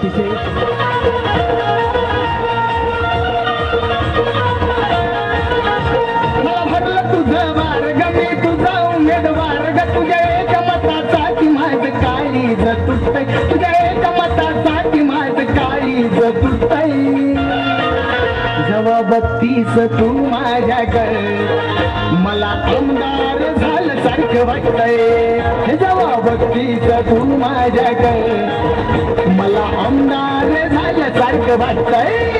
अतिशय. तुझा म्हटलं तुझं मार्ग मी तुझा उमेदवार ग तुझ्या एक मतासाठी माझं काळीज तुटतय तुझ्या एक मतासाठी माझं काळीज तुटतय जेव्हा बघतीस तू माझ्याकडे. मला आमदार झालं सारखं वाटतंय. जेव्हा बघतीस तू माझ्याकडे. मला आमदार झालं सारखं वाटतंय.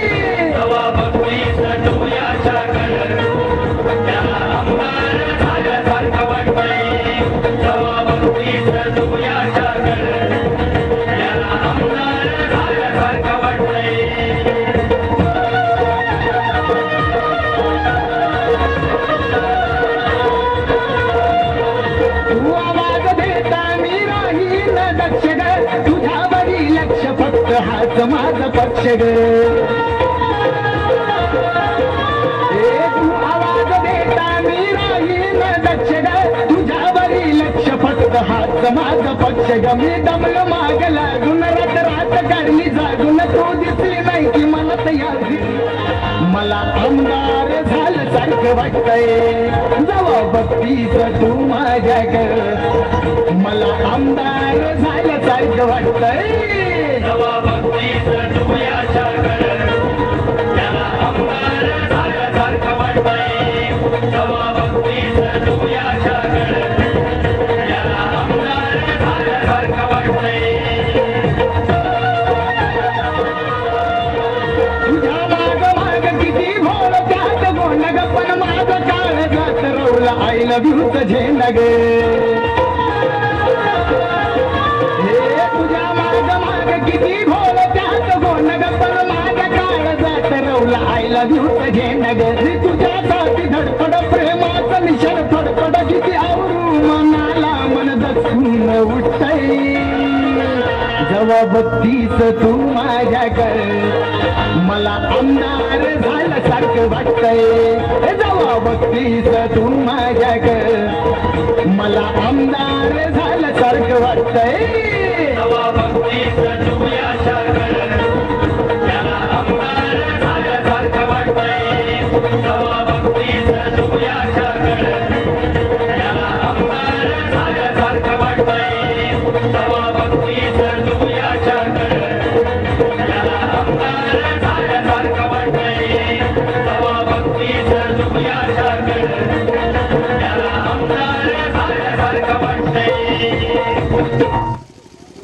तू फक्त माझ पक्ष ग. ए, तू आवाज देता मी राहीन दक्ष ग. तुझ्यावरी लक्ष फक्त माझ पक्ष ग. मी दमलं माग लागून रात रात करणी जागून. तू दिसली नाही की मला तयार मला आमदार झालं सारखं वाटतंय. जवा बघतीच तू माझ्या माझ्याकडे. मला आमदार झालं सारखं वाटतंय. रवला आय लव्ह झेंड ग हे तुझ्या माग माग किती भोळ त्यात गोंड ग पण माझं काळ जात रवला आय लव्ह यूच झेंड ग रे तुझ्यासाठी धडपड प्रेमाचं निशाण फडफड किती आवरू मनाला मन दसून उठतय. जेव्हा बघतीस तू माझ्याकडे मला आमदार झालं सारखं वाटतंय. हे जेव्हा जग मला आमदार